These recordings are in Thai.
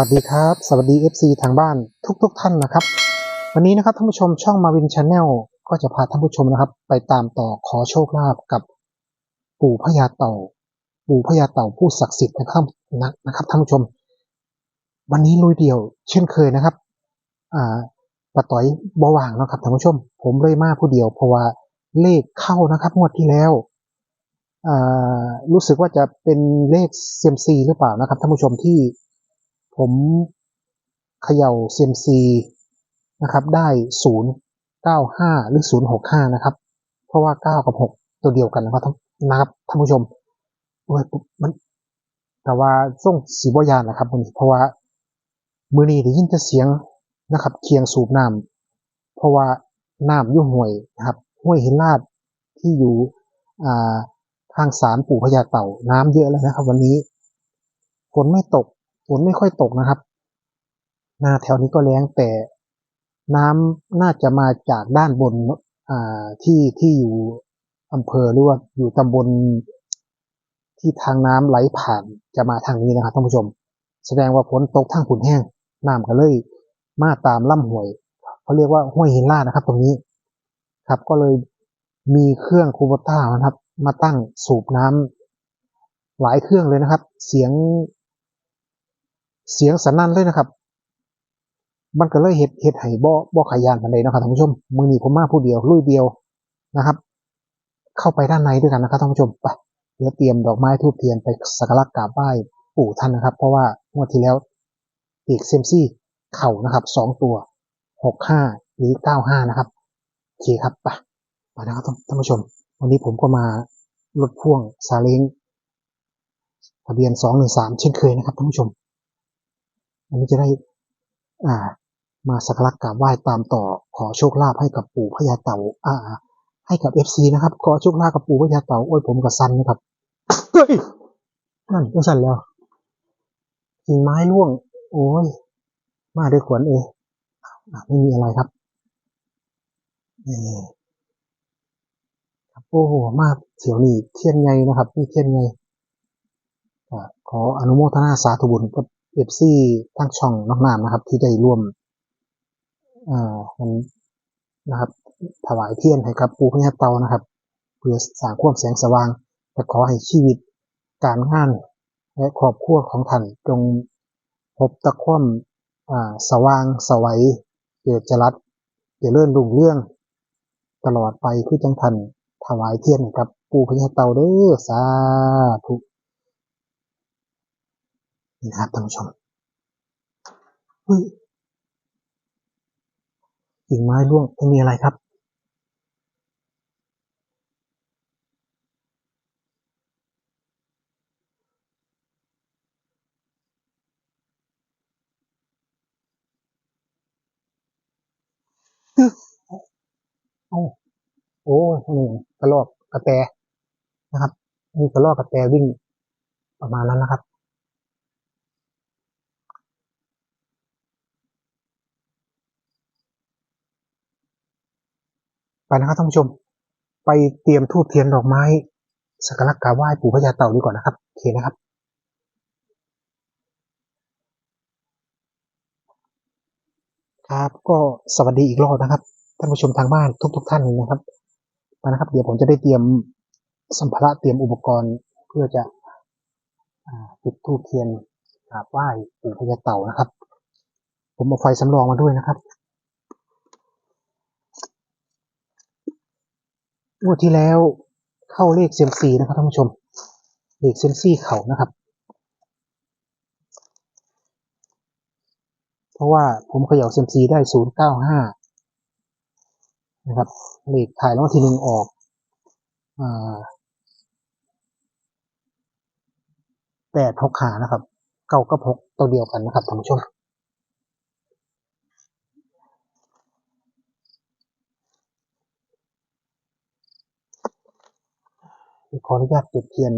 สวัสดีครับ สวัสดี FC ทางบ้านทุกๆทท่านนะครับ วันนี้นะครับท่านผู้ชมช่องมาวินชาแนลก็จะพาท่านผู้ชมนะครับ ไปตามต่อขอโชคลาภกับปู่พญาเต่า ปู่พญาเต่าผู้ศักดิ์สิทธิ์นะครับนะนะครับท่านผู้ชม วันนี้ลุยเดียว เช่นเคยนะครับอ่าปะต่อยบว่างนะครับท่านผู้ชม ผมเลยมาผู้เดียวเพราะว่าเลขเข้านะครับงวดที่แล้วอ่ารู้สึกว่าจะเป็นเลขเซียมซีหรือเปล่านะครับท่านผู้ชมที่ ผมเขย่าเซียมซีนะครับ ได้ศูนย์เก้าห้าหรือศูนย์หกห้านะครับ เพราะว่าเก้ากับหกตัวเดียวกันนะครับท่านะครับท่านผู้ชมโอ้ยมันแต่ว่าส่งสีบอยานนะครับมันเพราะว่ามือนี้ได้ยินแต่เสียงนะครับ เคียงสูบน้ำเพราะว่าน้ำอยุ่ห่วยนะครับห้วยหินลาดที่อยู่อ่าทางสารปู่พญาเต่า น้ำเยอะเลยนะครับ วันนี้ฝนไม่ตก ฝนไม่ค่อยตกนะครับ หน้าแถวนี้ก็แล้งแต่น้ำน่าจะมาจากด้านบนอ่าที่ที่อยู่อำเภอหรือว่าอยู่ตำบลที่ทางน้ำไหลผ่านจะมาทางนี้นะครับท่านผู้ชม แสดงว่าฝนตกทางขุนแห้งน้ำก็เลยมาตามล่ำห้วยเขาเรียกว่าห้วยหินลาดนะครับ ตรงนี้ครับ ก็เลยมีเครื่องคูบต้านะครับ มาตั้งสูบน้ำหลายเครื่องเลยนะครับ เสียง เสียงสนั่นเลยนะครับ มันก็เลยเห็ดเห็ดไห่บ่บ่ขายานกันเลยนะครับท่านผู้ชมมือหนีผมมาผู้เดียวลุยเดียวนะครับ เข้าไปด้านในด้วยกันนะครับท่านผู้ชมไปเดี๋ยวเตรียมดอกไม้ทูบเทียนไปสักการะกราบไหว้ปู่ท่านนะครับ เพราะว่างวดที่แล้วปีกเซมซี่เข่านะครับสองตัวหกห้าหรือเก้าห้านะครับโอเคครับไปมานะครับท่านผู้ชม วันนี้ผมก็มารถพ่วงซาเล้งทะเบียนสองหนึ่งสามเช่นเคยนะครับท่านผู้ชม อันนี้จะได้อ่ามาสักการะกราบไหว้ตามต่อขอโชคลาภให้กับปู่พญาเต่าอ่า ให้กับเอฟซีนะครับ ขอโชคลาภกับปู่พญาเต่าโอ้ยผมกับซันนะครับเฮ้ยนั่นก็สั่นแล้วกิ่งไม้ร่วง โอ้ยมาด้วยขวัญเออไม่มีอะไรครับนี่ครับโอ้โหมาเสียวนี่เทียนไงนะครับนี่เทียนไงขออนุโมทนาสาธุบุญกับ เอฟซีทั้งช่องน้องน้ำนะครับ ที่ได้ร่วมอ่ามันนะครับ ถวายเทียนให้กับปู่พญาเตานะครับ เพื่อสร้างความแสงสว่างและขอให้ชีวิตการงานและครอบครัวของท่านจงพบตะความอ่าสว่างสวัยเกิดจรัสเจริญรุ่งเรื่อง ตลอดไปคือจังทันถวายเทียนกับปู่พญาเตาเด้อสาธุ นี่นะครับท่านผู้ชมเฮ้ยกิ่งไม้ร่วงไม่มีอะไรครับ โอ้โอ้นี่กระรอกกระแตนะครับ มีกระรอกกระแตวิ่งประมาณนั้นนะครับ ไปนะครับท่านผู้ชม ไปเตรียมทูบเทียนดอกไม้สักการะกราบไหว้ปู่พญาเต่าดีกว่านนะครับโอเคนะครับครับก็สวัสดีอีกรอบนะครับ ท่านผู้ชมทางบ้านทุกๆท่านนะครับไปนะครับ เดี๋ยวผมจะได้เตรียมสัมภาระเตรียมอุปกรณ์เพื่อจะอ่าจุดทูบเทียนกราบไหว้ปู่พญาเต่านะครับ ผมเอาไฟสำรองมาด้วยนะครับ งวดที่แล้วเข้าเลขเซยมซีนะครับท่านผู้ชม เลขเซยมซีเขานะครับ เพราะว่าผมเขย่าเซยมซีได้ศูนย์เก้าห้านะครับเลขถ่ายรางวัลที่หนึ่งออกแปดหกขานะครับเก้ากับหกตัวเดียวกันนะครับท่านผู้ชม ขออนุญาตจุดเทียน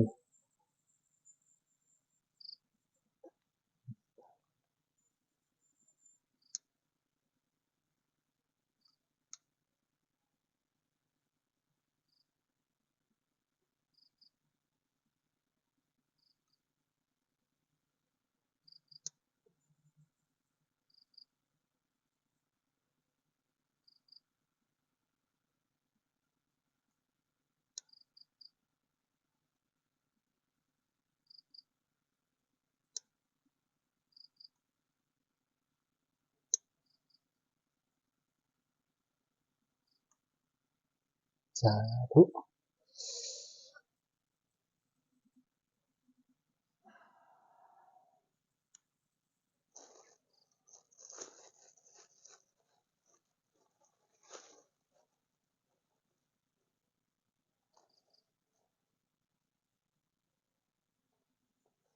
สาธุ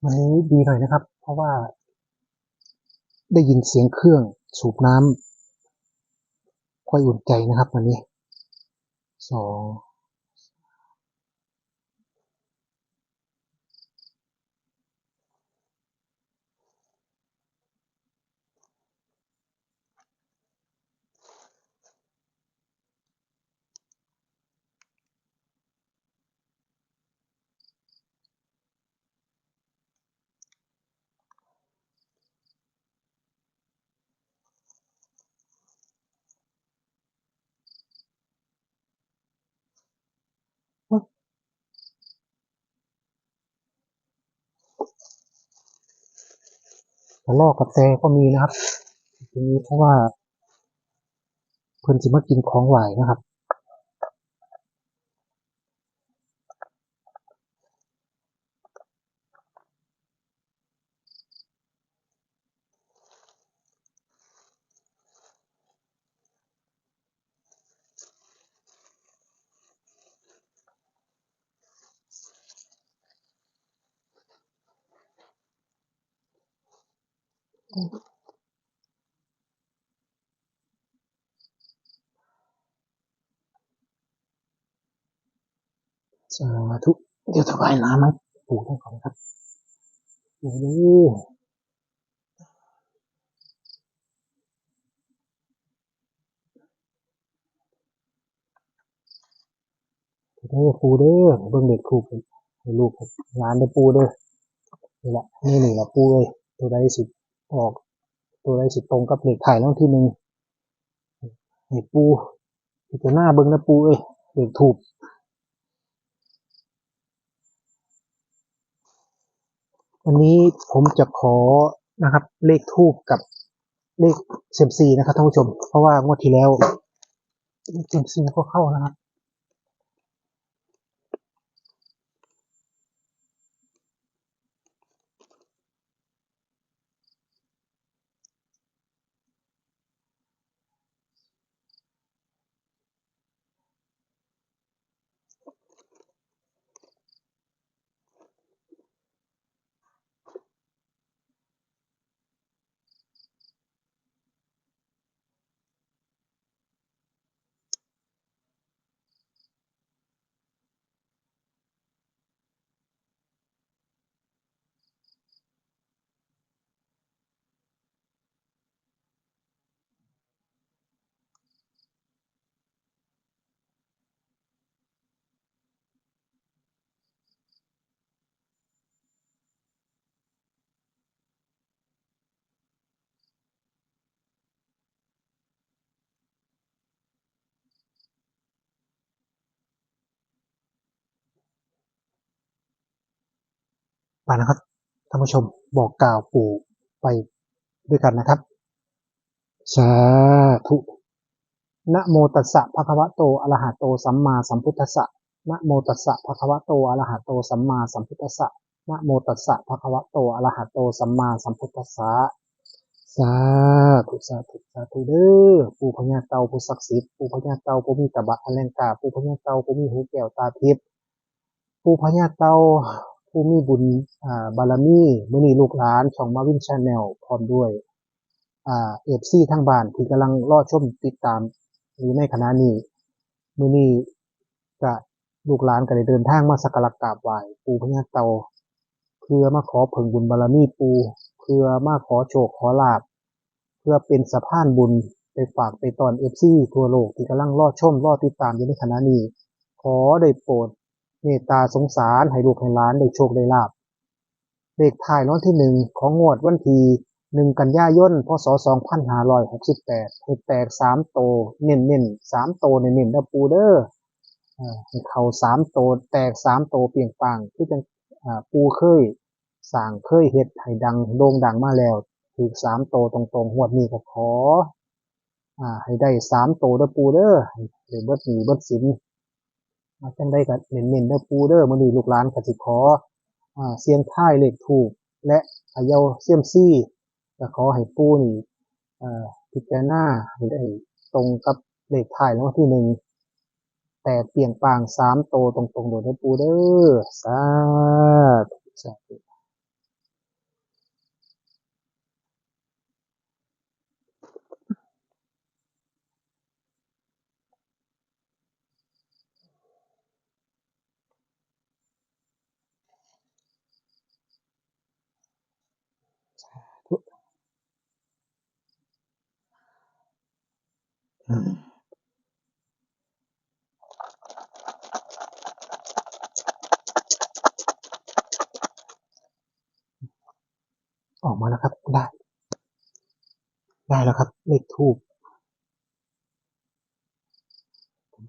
วันนี้ดีหน่อยนะครับ เพราะว่าได้ยินเสียงเครื่องสูบน้ำค่อยอุ่นใจนะครับวันนี้ ส กระลอกกระแตก็มีนะครับทีนี้เพราะว่าเพื่อนสิมากินของหวายนะครับ สาธุเดี๋ยวถวายน้ำให้ปู่ท่านก่อนครับโอ้โหเด้อปูเด้อเบิ่งเด็กถูกให้ลูกให้านได้อปูเด้อนี่แหละนี่หนี่แหละปูเอ้ยตัวใดสิ ออกตัวใดสิตรงกับเลขถ่ายรางวัลที่หนึ่งให้ปู่พิจารณาเบิ่งนะปูเอ้ยเลขถูกวันนี้ผมจะขอนะครับ เลขทูบกับเลขเซมซีนะครับท่านผู้ชม เพราะว่างวดที่แล้วเซมซีก็เข้านะครับ ไปนะครับท่านผู้ชมบอกกล่าวปู่ไปด้วยกันนะครับ สาธุนะโมตัสสะภะคะวะโตอะระหะโตสัมมาสัมพุทธัสสะนะโมตัสสะภะคะวะโตอะระหะโตสัมมาสัมพุทธัสสะนะโมตัสสะภะคะวะโตอะระหะโตสัมมาสัมพุทธัสสะสาธุสาธุสาธุเด้อปู่พญาเตาผู้ศักดิ์สิทธิ์ปู่พญาเตาผู้มีตบะอันแรงกล้าปู่พญาเตาผู้มีหูแก้วตาทิพย์ผู้พญาเตา ผู้มีบุญอ่าบารมีมือนีลูกหลานช่องมาวินชาแนลพร้อมด้วยเอฟซีทั้งบ้านที่กำลังรอชมติดตามอยู่ในขณะนี้มือนี้ก็ลูกหลานก็ได้เดินทางมาสักการะกราบไหว้ปู่พญาเตาเพื่อมาขอผลบุญบารมีปู่เพื่อมาขอโชคขอลาภเพื่อเป็นสะพานบุญไปฝากไปตอนเอฟซีทั่วโลกที่กำลังรอชมรอติดตามอยู่ในขณะนี้ ขอได้โปรด เมตตาสงสารให้ลูกให้หลานได้โชคได้ลาบเลขท้ายรางวัลที่หนึ่งของงวดวันที่หนึ่งกันยายนพศสองพันห้าร้อยหกสิบแปดให้แตกสามโต เน้นเน้นสามโตเน้นเน้นๆนะปูเดออ่าให้เขาสามโตแตกสามโตเปลี่ยงปังที่จังอ่าปูเคยสร้างเคยเฮ็ดให้ดังโด่งดังมาแล้วถูกสามโตตรงๆหวดนี้ก็ขอให้ได้สามโตเด้อปูเด้อให้ได้เบิดหนีเบิดสิน จังได้ก็เน้นๆเด้อปูเด้อมื้อนี้ลูกหลานกสิขออ่าเสียงท้ายเลขถูก และอายาเสียมซี่ก็ขอให้ปูนี่อ่อพิจารณาให้ได้ตรงกับเลขท้ายแล้วที่หนึ่งแต่เปลี่ยงปางสามโตตรงๆโดยเด้อปูเด้อสาธุ อออกมาแล้วครับ ได้ ได้แล้วครับ เลขทูบ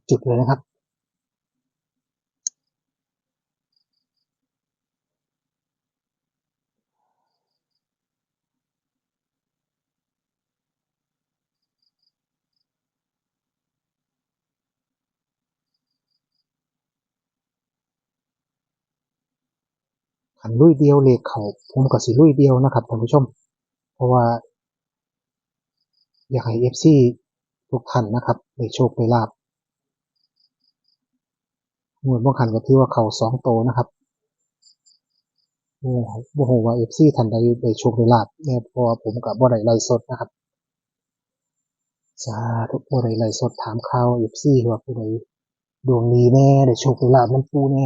จุดเลยนะครับ เดียวเลขเขาผมก็สิลุยเดียวนะครับท่านผู้ชม เพราะว่า อยากให้เอฟซีทุกท่านนะครับได้โชคได้ลาบงวดบางขันก็ถือว่าเขาสองโตนะครับโอ้โหว่าเอฟซีท่านใดได้โชคได้ลาบแน่เพราะว่าผมกับบ่ได้ไลฟ์สดนะครับสาธุบ่ได้ไลฟ์สดถามข่าวเอฟซีว่าผู้ใดดวงดีแน่ได้โชคได้ลาบน้ำปูแน่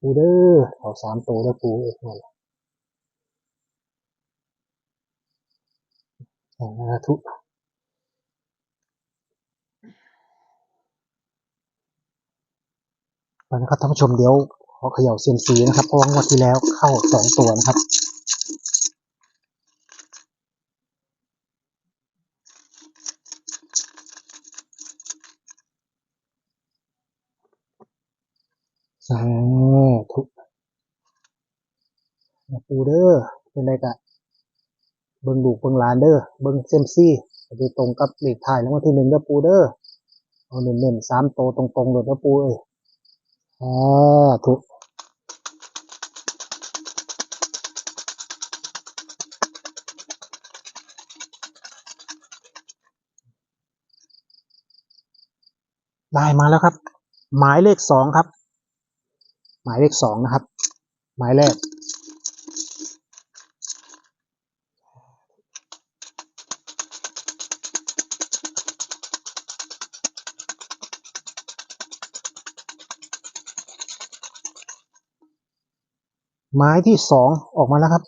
ปูเด้อเขาสามโตแล้วปูเอ้ยนั่นล่ะสาธุไปนะครับท่านผู้ชมเดี๋ยวขอเขย่าเซียมซีนะครับเพราะว่างวดที่แล้วเข้าสองตัวนะครับสาธุนะ ปูเด้อเป็นไรกะเบิ่งลูกเบิ่งลานเด้อเบิ่งเซียมซีไปตรงกับเลขท้ายแล้ววันที่หนึ่งเด้อปูเด้อเอาเน้นๆสามโตตรงๆเลยเด้อปูเอ้ยสาธุได้มาแล้วครับ หมายเลขสองครับ หมายเลขสองนะครับ หมายแรก หมายที่สองออกมาแล้วครับ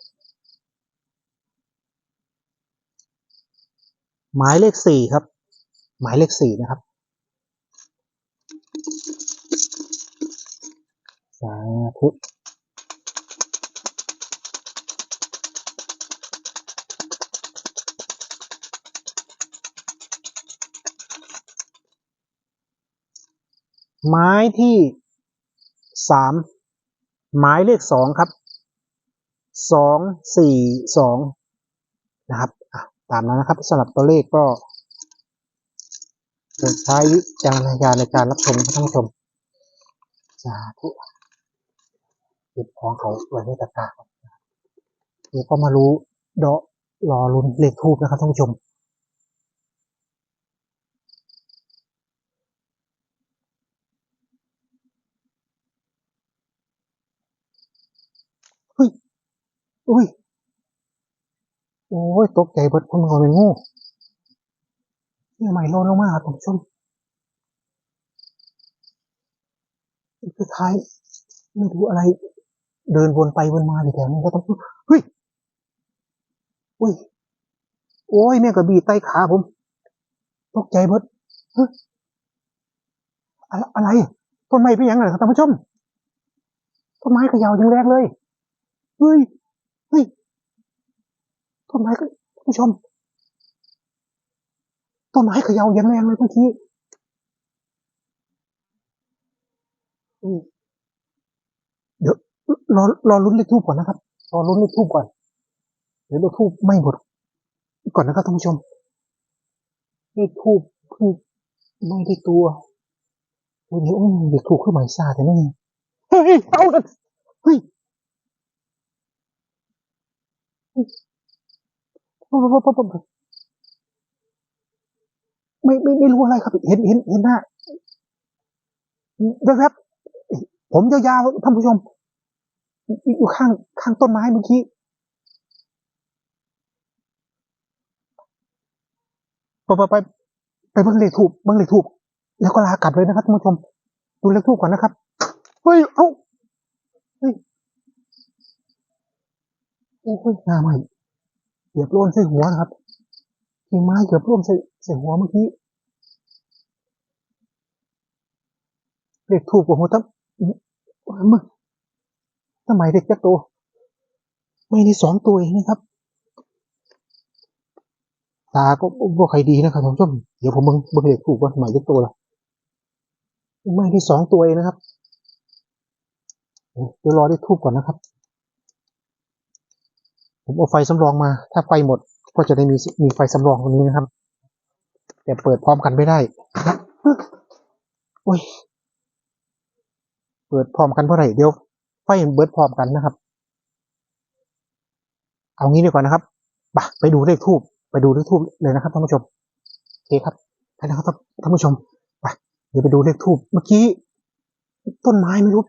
หมายเลขสี่ครับ หมายเลขสี่นะครับสาธุหมายที่สาม หมายเลขสองครับสองสี่สองนะครับตามนั้นนะครับสำหรับตัวเลขก็ใช้วิจารณญาณในการรับชมท่านผู้ชมสาธุเก็บของเขาไว้ในตะกร้าเดี๋ยวก็มารู้เดาะรอลุ้นเลขทูบนะครับท่านผู้ชม อุ้ย โอ้ย ตกใจเบิดคนเขาเป็นงูเนี่ยใหม่โลนลงมาครับท่านผู้ชมคือท้ายไม่รู้อะไร เดินวนไปวนมาอยู่แถวนี้ก็ต้องเฮ้ยอุ้ย โอ้ยแม่กระบี่ใต้ขาผม ตกใจเบิดเฮ้ยอะไรต้นไม้เป็นยังไงครับท่านผู้ชมต้นไม้เขยาวยังแรงเลย เฮ้ย เฮ้ยต้นไม้ก็ผู้ชมต้นไม้เขยาวยังแรงเลยเมื่อกี้เดี๋ยวรอรอลุ้นเลขทูบก่อนนะครับ รอลุ้นเลขทูบก่อน เดี๋ยวเลขทูบไม่หมด ก่อนนะครับท่านผู้ชมเลขทูบเพิ่งไม่ได้ตัวเดี๋ยวอุ้ยเด็กถูกขึ้นหมายซาแต่ไม่มีเฮ้ยเอาละเฮ้ย ไม่ไม่ไม่รู้อะไรครับ เห็นเห็นเห็นหน้าแวบๆผมยาวๆท่านผู้ชม อยู่ข้างข้างต้นไม้เมื่อกี้ไปไปไปไปเบิ่งเลขถูกเบิ่งเลขถูกแล้วก็ลากลับเลยนะครับท่านผู้ชม ดูเลขทูบก่อนนะครับ เฮ้ย เอ้าเฮ้ย โอ้ยหน้าใหม่เกือบโล่นใส่หัวนะครับกิ่งไม้เกือบร่วมใส่ใส่หัวเมื่อกี้เลขถูกกว่าหัวตั้งมึงทำไมเด็กจักโตวไม่ได้สองตัวเองนะครับ ตาก็บ่ใครดีนะครับท่านผู้ชมเดี๋ยวผมเบิ่งเบิ่งเลขถูกว่าทำไมจักตัวละไม่ได้สองตัวเองนะครับเดี๋ยวรอได้ทูบก่อนนะครับ ผมเอาไฟสำรองมา ถ้าไฟหมดก็จะได้มีมีไฟสำรองตรงนี้นะครับ แต่เปิดพร้อมกันไม่ได้โอ้ย เปิดพร้อมกันเมื่อไหร่เดี๋ยวไฟเบิดพร้อมกันนะครับ เอางี้ดีกว่านะครับไปไปดูเลขทูบไปดูเลขทูบเลยนะครับท่านผู้ชมโอเคครับไปนะครับท่านผู้ชมไปเดี๋ยวไปดูเลขทูบเมื่อกี้ ต้นไม้ไม่รู้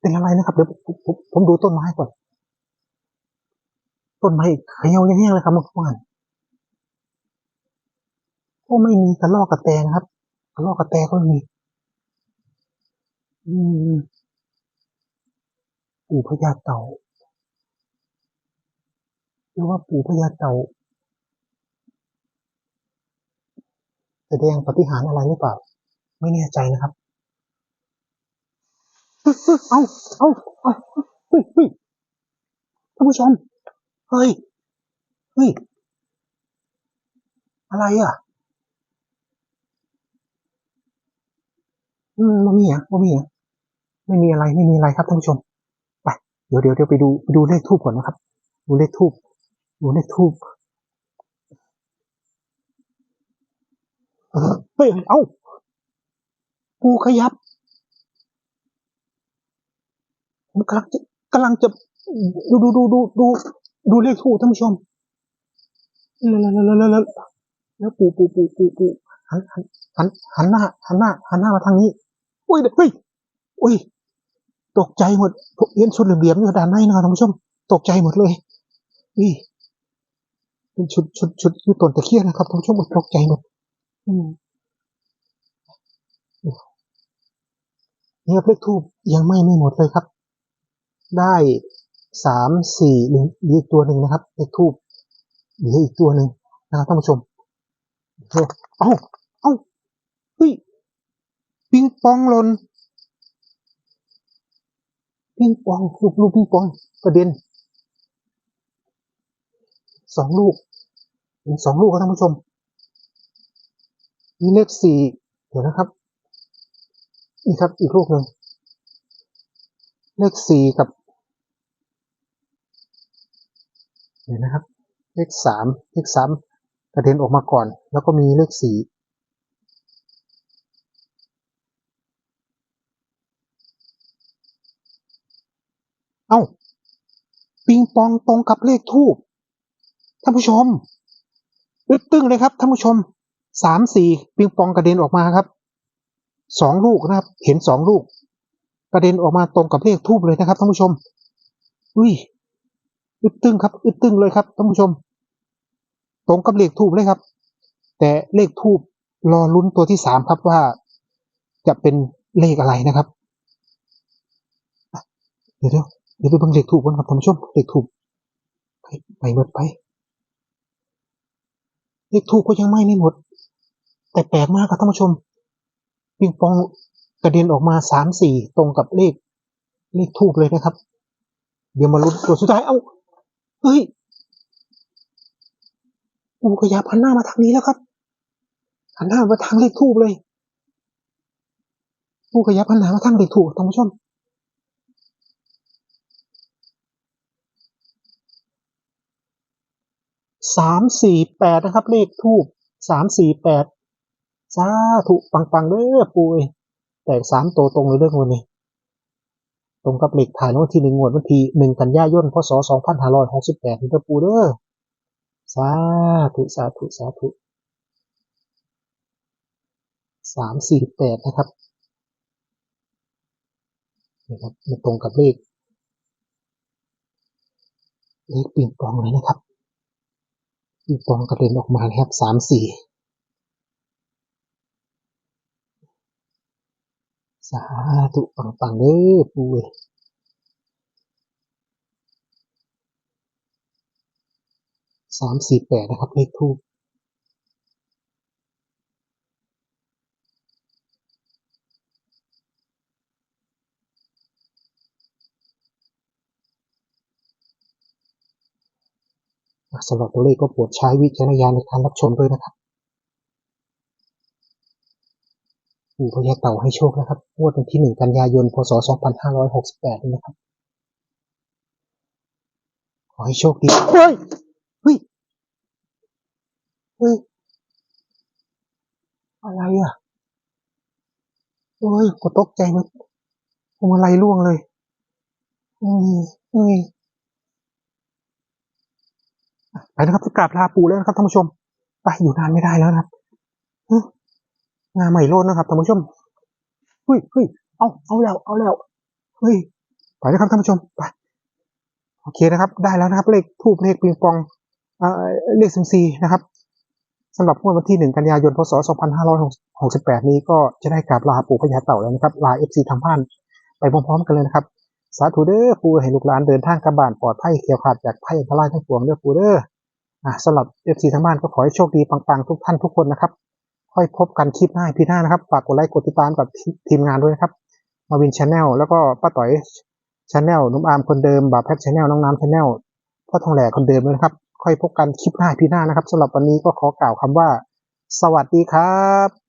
เป็นอะไรนะครับเดี๋ยวผมผมดูต้นไม้ก่อน ต้นไม้เขียวแห้งเลยครับเมื่อวานก็ไม่มีกระรอกกระแตนะครับกระรอกกระแตก็ไม่มี อืมปู่พญาเต่าหรือว่าปู่พญาเต่าแสดงปฏิหารอะไรหรือเปล่า ไม่แน่ใจนะครับเอาเอาเอาเฮ้ยเฮ้ยท่านผู้ชม เฮ้ย เฮ้ย อะไรอะ อืมมันมีอะมันมีอะไม่มีอะไร ไม่มีอะไรครับท่านผู้ชม ไป เดี๋ยวเดี๋ยวเดี๋ยวไปดูไปดูเลขทูบก่อนนะครับ ดูเลขทูบดูเลขทูบเฮ้ย เอ้าปูขยับ ผมกำลังจะกำลังจะดูดูดูดูดู ดูเลขทูบท่านผู้ชมแล้วแล้วแล้วแล้วแล้วปูปูปูปูปูหันหันหันหันหน้าหันหน้าหันหน้ามาทางนี้อุ้ยเฮ้ยอุ้ยตกใจหมดผมเห็นชุดเหลี่ยมๆอยู่ด้านในนะท่านผู้ชม ตกใจหมดเลยนี่เป็นชุดชุดชุดอยู่ต้นตะเคียนนะครับท่านผู้ชมตกใจหมดอืมเนี่ยเลขทูบยังไม่ไม่หมดเลยครับ ได้ สามสี่หนึ่งอีกตัวหนึ่งนะครับเลขทูบเหลืออีกตัวหนึ่งนะครับท่านผู้ชมโอ้เอ้าเอ้าเฮ้ยปิงปองหล่นปิงปองลูกลูกปิงปองกระเด็นสองลูกเห็นสองลูกครับท่านผู้ชม มีเลขสี่เดี๋ยวนะครับนี่ครับอีกลูกหนึ่งเลขสี่กับ เดี๋ยวนะครับ เลขสามเลขสามกระเด็นออกมาก่อน แล้วก็มีเลขสี่เอ้า ปิงปองตรงกับเลขทูบท่านผู้ชมอึดตึ้งเลยครับท่านผู้ชมสามสี่ปิงปองกระเด็นออกมาครับสองลูกนะครับ เห็นสองลูก กระเด็นออกมาตรงกับเลขทูบเลยนะครับท่านผู้ชม อุ้ย อึดตึงครับ อึดตึงเลยครับท่านผู้ชม ตรงกับเลขทูบเลยครับ แต่เลขทูบรอลุ้นตัวที่สามครับว่าจะเป็นเลขอะไรนะครับเดี๋ยวเดี๋ยวเดี๋ยวไปเบิ่งเลขทูบกันครับท่านผู้ชมเลขทูบไปไปหมดไป เลขทูบก็ยังไม่ไม่หมด แต่แปลกมากครับท่านผู้ชมปิงปองกระเด็นออกมาสามสี่ตรงกับเลขเลขทูบเลยนะครับ เดี๋ยวมาลุ้นตัวสุดท้าย เอ้า เฮ้ยปูขยับหันหน้ามาทางนี้แล้วครับหันหน้ามาทางเลขทูบเลยปูขยับหันหน้ามาทางเลขทูบท่านผู้ชมสามสี่แปดนะครับ เลขทูบสามสี่แปดสาธุปังปังๆเด้อปูเอ้ยแตกสามโตตรงเลยเรื่องวันนี้ ตรงกับเหล็กถ่ายวันที่หนึ่งงวดวันที่หนึ่งกันยายนพศสองพันห้าร้อยหกสิบแปดนี่ก็ปูเด้อสาธุสาธุสาธุสามสี่แปดนะครับนี่ครับมันตรงกับเลขเลขปิ่งปองเลยนะครับปิ่งปองกระเด็นออกมานะครับสามสี่ สาธุปังปังๆเด้อปูเอ้ยสามสี่แปดนะครับเลขทูปสำหรับตัวเลขก็โปรดใช้วิจารณญาณในการรับชมด้วยนะครับ ปู่พญาเต่าให้โชคนะครับงวดวันที่หนึ่งกันยายน พศสองพันห้าร้อยหกสิบแปดนี้นะครับ ขอให้โชคดี เฮ้ย เฮ้ย เฮ้ย อะไรอะเฮ้ยกูตกใจมันพวงมาลัยร่วงเลยอืมอืมไปนะครับจะกราบลาปู่แล้วนะครับท่านผู้ชม ไปอยู่นานไม่ได้แล้วนะครับ งานใหม่โลดนะครับท่านผู้ชมเฮ้ยเฮ้ยเอาเอาแล้วเอาแล้วเฮ้ยไปนะครับท่านผู้ชมไปโอเคนะครับ ได้แล้วนะครับ เลขทูบเลขปิงปองเลขซิมซีนะครับสำหรับวันที่หนึ่งกันยายนพศ 2568 นี้ก็จะได้กราบลาปู่พญาเต่าแล้วนะครับ ลาเอฟซีทางบ้านไปพร้อมๆกันเลยนะครับ สาธุเด้อปู่ให้ลูกหลานเดินทางกลับบ้านปลอดภัยเคลียวขาดจากภัยอันตรายทั้งปวงเด้อปู่เด้ออะสำหรับเอฟซีทางบ้านก็ขอให้โชคดีปังๆทุกท่านทุกคนนะครับ ค่อยพบกันคลิปหน้าพี่หน้านะครับ ฝากกดไลค์กดติดตามกับทีมงานด้วยนะครับมาวินชาแนลแล้วก็ป้าต่อยชาแนลนุ่มอาร์มคนเดิมบ่าวแพทชาแนลน้องน้ำชาแนลพ่อทองแหล่คนเดิมด้วยนะครับ ค่อยพบกันคลิปหน้าพี่หน้านะครับสำหรับวันนี้ก็ขอกล่าวคำว่า สวัสดีครับ